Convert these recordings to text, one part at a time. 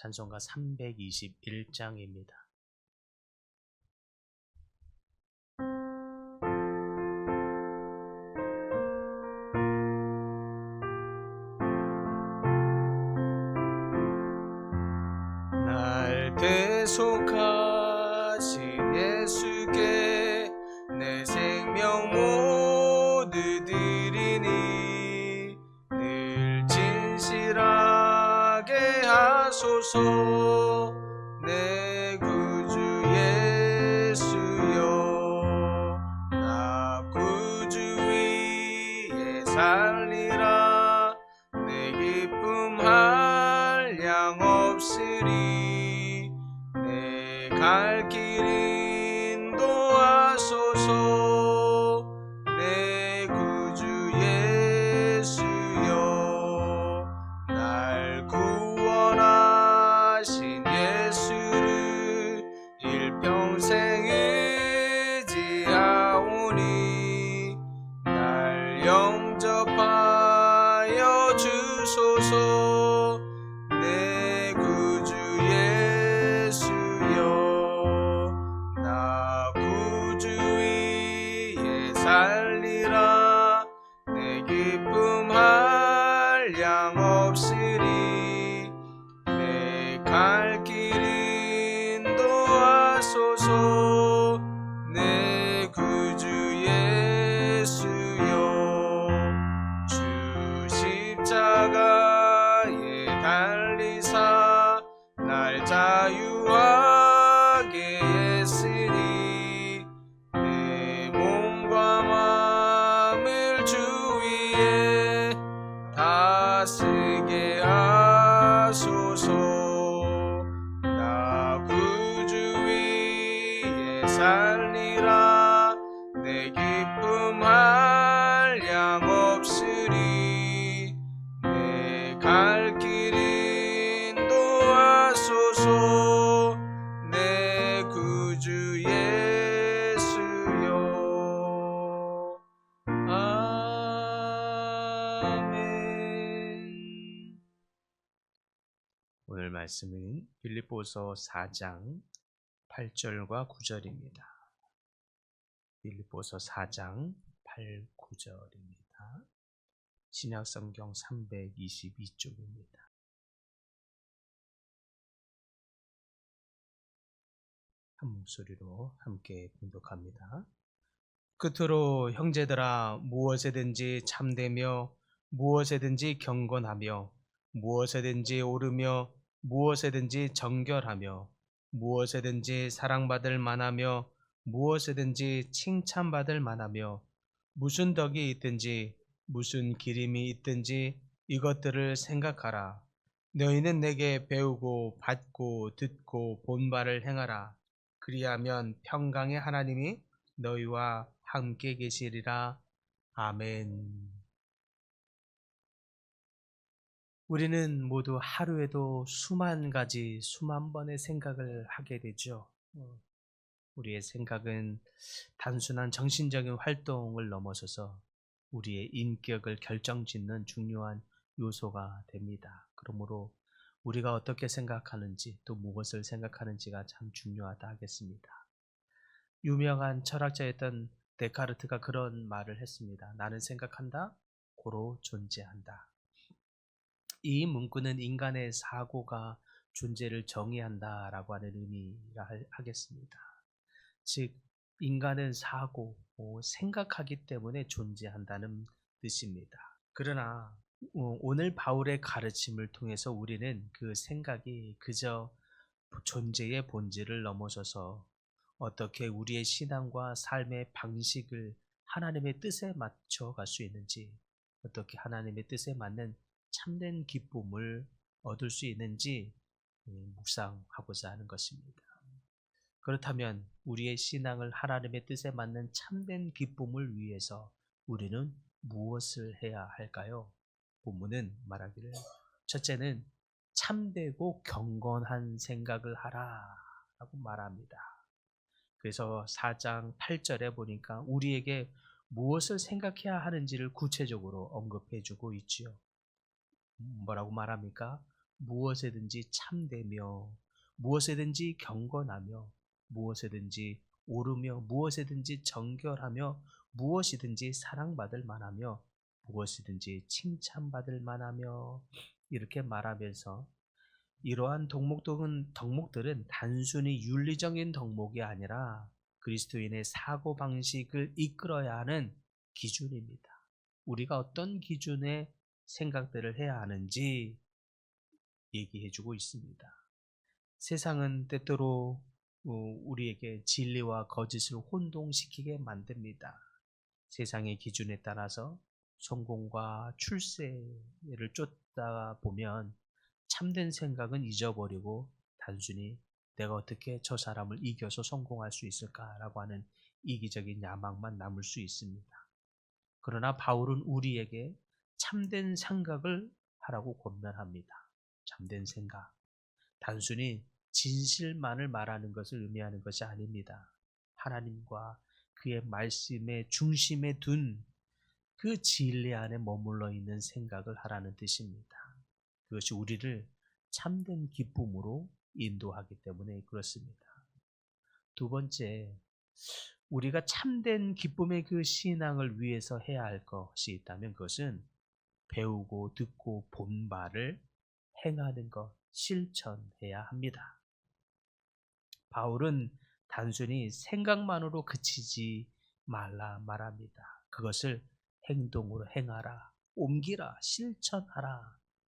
찬송가 321장입니다. 하소 위 말씀은 빌립보서 4장 8절과 9절입니다. 빌립보서 4장 8, 9절입니다. 신약성경 322쪽입니다. 한 목소리로 함께 봉독합니다. 끝으로 형제들아 무엇에든지 참되며 무엇에든지 경건하며 무엇에든지 오르며 무엇에든지 정결하며 무엇에든지 사랑받을 만하며 무엇에든지 칭찬받을 만하며 무슨 덕이 있든지 무슨 기림이 있든지 이것들을 생각하라. 너희는 내게 배우고 받고 듣고 본 바를 행하라. 그리하면 평강의 하나님이 너희와 함께 계시리라. 아멘. 우리는 모두 하루에도 수만 가지, 수만 번의 생각을 하게 되죠. 어, 우리의 생각은 단순한 정신적인 활동을 넘어서서 우리의 인격을 결정짓는 중요한 요소가 됩니다. 그러므로 우리가 어떻게 생각하는지 또 무엇을 생각하는지가 참 중요하다 하겠습니다. 유명한 철학자였던 데카르트가 그런 말을 했습니다. 나는 생각한다, 고로 존재한다. 이 문구는 인간의 사고가 존재를 정의한다라고 하는 의미라 할- 하겠습니다. 즉 인간은 사고, 뭐 생각하기 때문에 존재한다는 뜻입니다. 그러나 어, 오늘 바울의 가르침을 통해서 우리는 그 생각이 그저 존재의 본질을 넘어서서 어떻게 우리의 신앙과 삶의 방식을 하나님의 뜻에 맞춰 갈 수 있는지, 어떻게 하나님의 뜻에 맞는 참된 기쁨을 얻을 수 있는지 예, 묵상하고자 하는 것입니다. 그렇다면 우리의 신앙을 하나님의 뜻에 맞는 참된 기쁨을 위해서 우리는 무엇을 해야 할까요? 본문은 말하기를 첫째는 참되고 경건한 생각을 하라 라고 말합니다. 그래서 4장 8절에 보니까 우리에게 무엇을 생각해야 하는지를 구체적으로 언급해 주고 있지요. 뭐라고 말합니까? 무엇에든지 참되며 무엇에든지 경건하며 무엇에든지 오르며 무엇에든지 정결하며 무엇이든지 사랑받을 만하며 무엇이든지 칭찬받을 만하며 이렇게 말하면서 이러한 덕목들은, 덕목들은 단순히 윤리적인 덕목이 아니라 그리스도인의 사고 방식을 이끌어야 하는 기준입니다. 우리가 어떤 기준의 생각들을 해야 하는지 얘기해 주고 있습니다. 세상은 때때로 어, 우리에게 진리와 거짓을 혼동시키게 만듭니다. 세상의 기준에 따라서 성공과 출세를 쫓다 보면 참된 생각은 잊어버리고 단순히 내가 어떻게 저 사람을 이겨서 성공할 수 있을까라고 하는 이기적인 야망만 남을 수 있습니다. 그러나 바울은 우리에게 참된 생각을 하라고 권면합니다. 참된 생각. 단순히 진실만을 말하는 것을 의미하는 것이 아닙니다. 하나님과 그의 말씀의 중심에 둔 그 진리 안에 머물러 있는 생각을 하라는 뜻입니다. 그것이 우리를 참된 기쁨으로 인도하기 때문에 그렇습니다. 두 번째, 우리가 참된 기쁨의 그 신앙을 위해서 해야 할 것이 있다면 그것은 배우고 듣고 본 바를 행하는 것, 실천해야 합니다. 바울은 단순히 생각만으로 그치지 말라 말합니다. 그것을 행동으로 행하라, 옮기라, 실천하라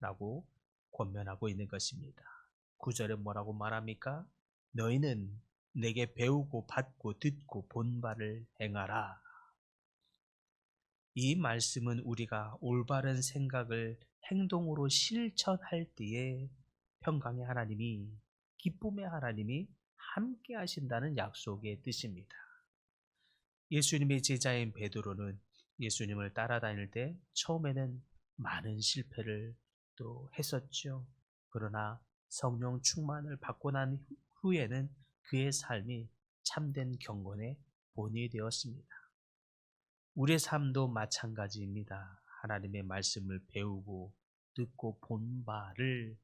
라고 권면하고 있는 것입니다. 구절에 뭐라고 말합니까? 너희는 내게 배우고 받고 듣고 본 바를 행하라. 이 말씀은 우리가 올바른 생각을 행동으로 실천할 때에 평강의 하나님이 기쁨의 하나님이 함께 하신다는 약속의 뜻입니다. 예수님의 제자인 베드로는 예수님을 따라다닐 때 처음에는 많은 실패를 또 했었죠. 그러나 성령 충만을 받고 난 후에는 그의 삶이 참된 경건의 본이 되었습니다. 우리의 삶도 마찬가지입니다. 하나님의 말씀을 배우고 듣고 본 바를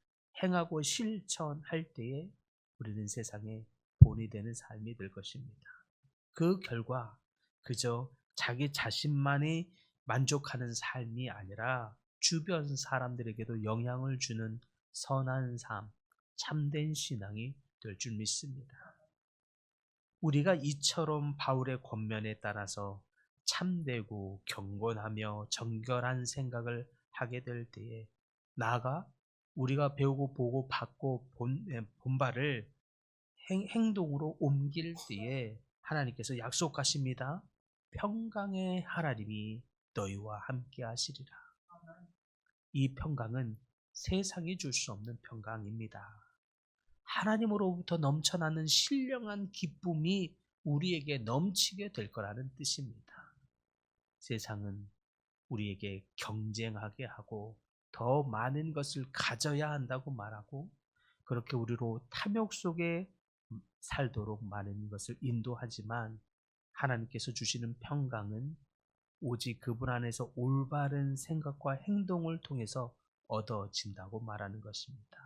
행하고 실천할 때에 우리는 세상에 본이 되는 삶이 될 것입니다. 그 결과 그저 자기 자신만이 만족하는 삶이 아니라 주변 사람들에게도 영향을 주는 선한 삶, 참된 신앙이 될 줄 믿습니다. 우리가 이처럼 바울의 권면에 따라서 참되고 경건하며 정결한 생각을 하게 될 때에 나아가 우리가 배우고 보고 받고 본, 본 바를 행, 행동으로 옮길 때에 하나님께서 약속하십니다. 평강의 하나님이 너희와 함께 하시리라. 이 평강은 세상이 줄 수 없는 평강입니다. 하나님으로부터 넘쳐나는 신령한 기쁨이 우리에게 넘치게 될 거라는 뜻입니다. 세상은 우리에게 경쟁하게 하고 더 많은 것을 가져야 한다고 말하고 그렇게 우리로 탐욕 속에 살도록 많은 것을 인도하지만 하나님께서 주시는 평강은 오직 그분 안에서 올바른 생각과 행동을 통해서 얻어진다고 말하는 것입니다.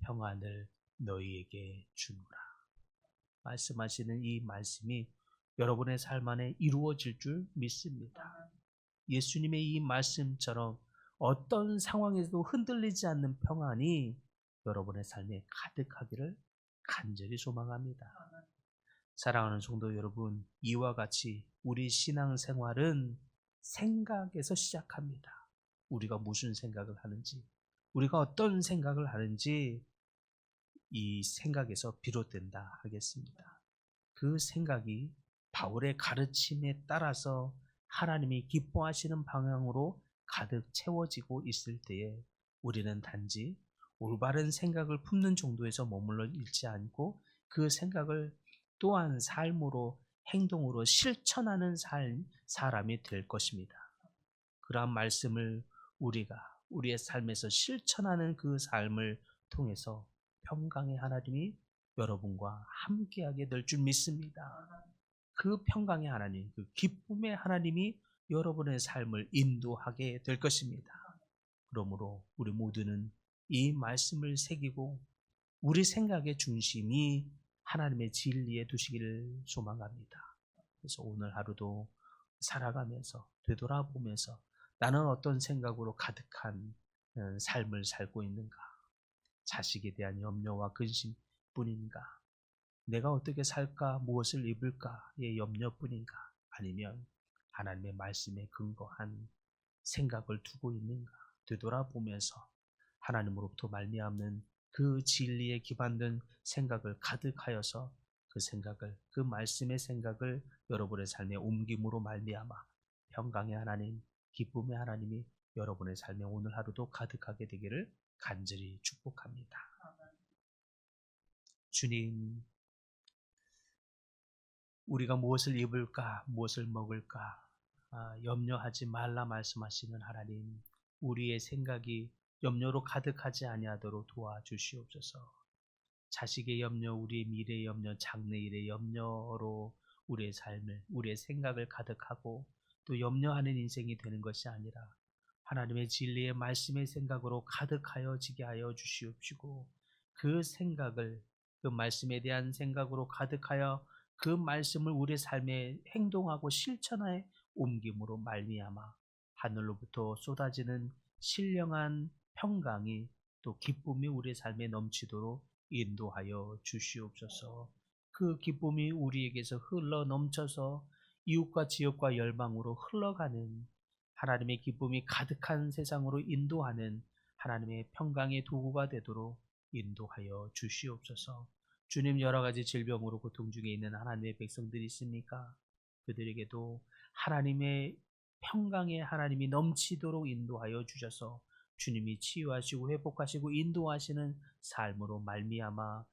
평안을 너희에게 주노라. 말씀하시는 이 말씀이 여러분의 삶 안에 이루어질 줄 믿습니다. 예수님의 이 말씀처럼 어떤 상황에서도 흔들리지 않는 평안이 여러분의 삶에 가득하기를 간절히 소망합니다. 사랑하는 성도 여러분, 이와 같이 우리 신앙 생활은 생각에서 시작합니다. 우리가 무슨 생각을 하는지, 우리가 어떤 생각을 하는지 이 생각에서 비롯된다 하겠습니다. 그 생각이 바울의 가르침에 따라서 하나님이 기뻐하시는 방향으로 가득 채워지고 있을 때에 우리는 단지 올바른 생각을 품는 정도에서 머물러 있지 않고 그 생각을 또한 삶으로 행동으로 실천하는 삶, 사람이 될 것입니다. 그러한 말씀을 우리가 우리의 삶에서 실천하는 그 삶을 통해서 평강의 하나님이 여러분과 함께하게 될 줄 믿습니다. 그 평강의 하나님, 그 기쁨의 하나님이 여러분의 삶을 인도하게 될 것입니다. 그러므로 우리 모두는 이 말씀을 새기고 우리 생각의 중심이 하나님의 진리에 두시기를 소망합니다. 그래서 오늘 하루도 살아가면서 되돌아보면서 나는 어떤 생각으로 가득한 어, 삶을 살고 있는가? 자식에 대한 염려와 근심뿐인가? 내가 어떻게 살까? 무엇을 입을까?의 염려뿐인가? 아니면 하나님의 말씀에 근거한 생각을 두고 있는가? 되돌아보면서 하나님으로부터 말미암는 그 진리에 기반된 생각을 가득하여서 그 생각을 그 말씀의 생각을 여러분의 삶에 옮김으로 말미암아 평강의 하나님, 기쁨의 하나님이 여러분의 삶에 오늘 하루도 가득하게 되기를 간절히 축복합니다. 주님, 우리가 무엇을 입을까, 무엇을 먹을까, 아, 염려하지 말라 말씀하시는 하나님, 우리의 생각이 염려로 가득하지 아니하도록 도와주시옵소서. 자식의 염려, 우리의 미래의 염려, 장래일의 염려로 우리의 삶을, 우리의 생각을 가득하고 또 염려하는 인생이 되는 것이 아니라 하나님의 진리의 말씀의 생각으로 가득하여 지게 하여 주시옵시고 그 생각을 그 말씀에 대한 생각으로 가득하여 그 말씀을 우리 삶에 행동하고 실천하에 옮김으로 말미암아 하늘로부터 쏟아지는 신령한 평강이 또 기쁨이 우리의 삶에 넘치도록 인도하여 주시옵소서. 그 기쁨이 우리에게서 흘러 넘쳐서 이웃과 지역과 열방으로 흘러가는 하나님의 기쁨이 가득한 세상으로 인도하는 하나님의 평강의 도구가 되도록 인도하여 주시옵소서. 주님 여러 가지 질병으로 고통 중에 있는 하나님의 백성들이 있습니까? 그들에게도 하나님의 평강의 하나님이 넘치도록 인도하여 주셔서 주님이 치유하시고 회복하시고 인도하시는 삶으로 말미암아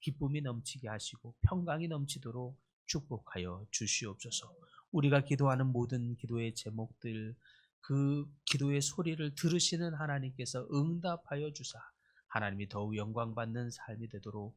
기쁨이 넘치게 하시고 평강이 넘치도록 축복하여 주시옵소서. 우리가 기도하는 모든 기도의 제목들 그 기도의 소리를 들으시는 하나님께서 응답하여 주사 하나님이 더욱 영광 받는 삶이 되도록